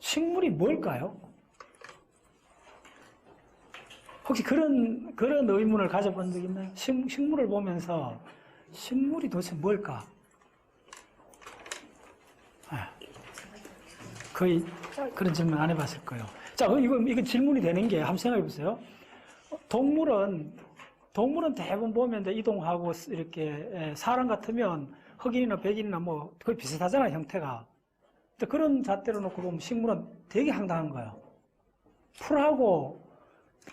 식물이 뭘까요? 혹시 그런, 그런 의문을 가져본 적 있나요? 식, 식물을 보면서 식물이 도대체 뭘까? 아, 거의 그런 질문 안 해봤을 거예요. 자, 이거, 이거 질문이 되는 게 한번 생각해 보세요. 동물은, 동물은 대부분 보면 이동하고 이렇게 에, 사람 같으면 흑인이나 백인이나 뭐 거의 비슷하잖아요, 형태가. 그런 잣대로 놓고 보면 식물은 되게 황당한 거예요. 풀하고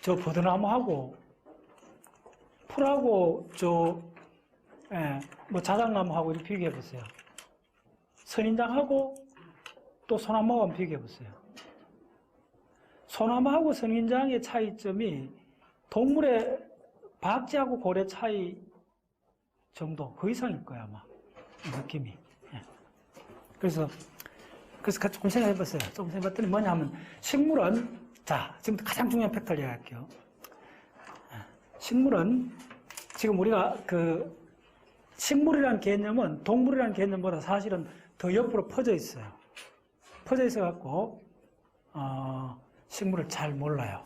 저 버드나무하고 풀하고 저 예, 뭐 자작나무하고 이렇게 비교해 보세요. 선인장하고 또 소나무하고 비교해 보세요. 소나무하고 선인장의 차이점이 동물의 박쥐하고 고래 차이 정도 그 이상일 거야 아마 느낌이. 예. 그래서 그래서 조금 생각해 봤어요. 조금 생각해 봤더니 뭐냐 하면 식물은 자 지금부터 가장 중요한 팩트를 이야기할게요. 예. 식물은 지금 우리가 그 식물이라는 개념은 동물이라는 개념보다 사실은 더 옆으로 퍼져 있어요. 퍼져 있어 갖고 어, 식물을 잘 몰라요.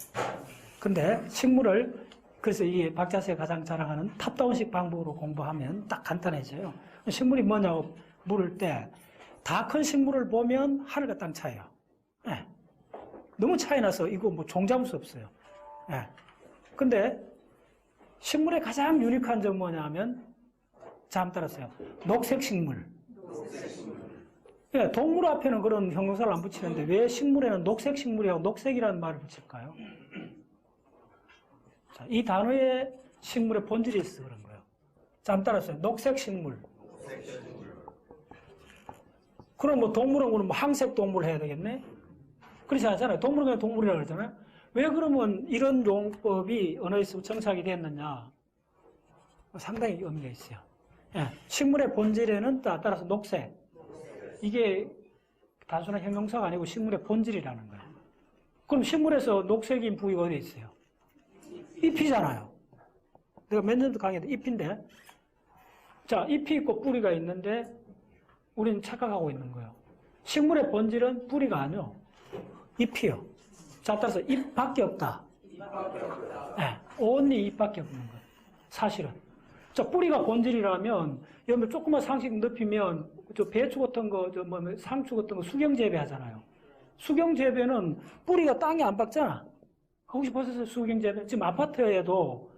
근데 식물을 그래서 이게 박자수가 가장 자랑하는 탑다운식 방법으로 공부하면 딱 간단해져요. 식물이 뭐냐고 물을 때 다 큰 식물을 보면 하늘과 땅 차이요. 예. 너무 차이 나서 이거 뭐 종잡을 수 없어요. 예. 근데 식물의 가장 유니크한 점 뭐냐면 잠 따랐어요. 녹색 식물. 예, 동물 앞에는 그런 형용사를 안 붙이는데 왜 식물에는 녹색 식물이라고 녹색이라는 말을 붙일까요? 자, 이 단어에 식물의 본질이 있어 그런 거예요. 잠 따랐어요. 녹색 식물. 그럼 뭐 동물은 그럼 뭐 항색 동물 해야 되겠네? 그렇지 않잖아요. 동물은 그냥 동물이라고 그러잖아요. 왜 그러면 이런 용법이 언어에서 정착이 됐느냐? 상당히 의미가 있어요. 예, 식물의 본질에는 따- 따라서 녹색. 이게 단순한 형용사가 아니고 식물의 본질이라는 거예요. 그럼 식물에서 녹색인 부위가 어디 있어요? 잎이잖아요. 내가 몇 년도 강의했는데 잎인데. 자, 잎이 있고 뿌리가 있는데 우리는 착각하고 있는 거예요. 식물의 본질은 뿌리가 아니요. 잎이요. 자, 따라서 잎밖에 없다. 네, only 잎밖에 없는 거예요. 사실은. 자, 뿌리가 본질이라면, 여러분 조금만 상식 넓히면, 저 배추 같은 거, 저 뭐, 상추 같은 거 수경 재배 하잖아요. 수경 재배는 뿌리가 땅에 안 박잖아. 혹시 보셨어요? 수경 재배? 지금 아파트에도,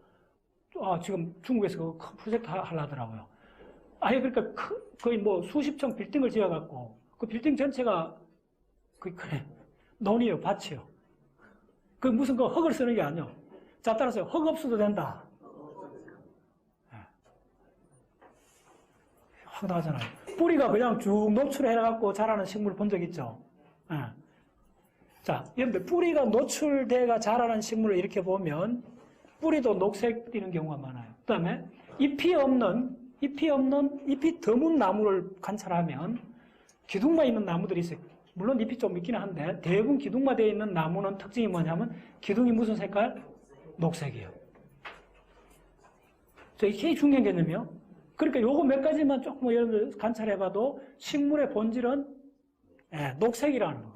아, 지금 중국에서 그큰 프로젝트 하- 하려더라고요. 아예 그러니까 크- 거의 뭐 수십 층 빌딩을 지어갖고, 그 빌딩 전체가, 그, 그래. 논이요, 밭이요. 그 무슨 그 흙을 쓰는 게 아니요. 자, 따라서 흙 없어도 된다. 황당하잖아요. 뿌리가 그냥 쭉 노출해갖고 자라는 식물 본 적 있죠? 예. 자, 여러분들, 뿌리가 노출돼가 자라는 식물을 이렇게 보면 뿌리도 녹색 띠는 경우가 많아요. 그 다음에 잎이 없는, 잎이 없는, 잎이 드문 나무를 관찰하면 기둥만 있는 나무들이 있어요. 물론 잎이 좀 있기는 한데 대부분 기둥만 되어 있는 나무는 특징이 뭐냐면 기둥이 무슨 색깔? 녹색이에요. 자, 이게 중요한 개념이요. 그러니까 요거 몇 가지만 조금 여러분들 관찰해봐도 식물의 본질은 예, 녹색이라는 거.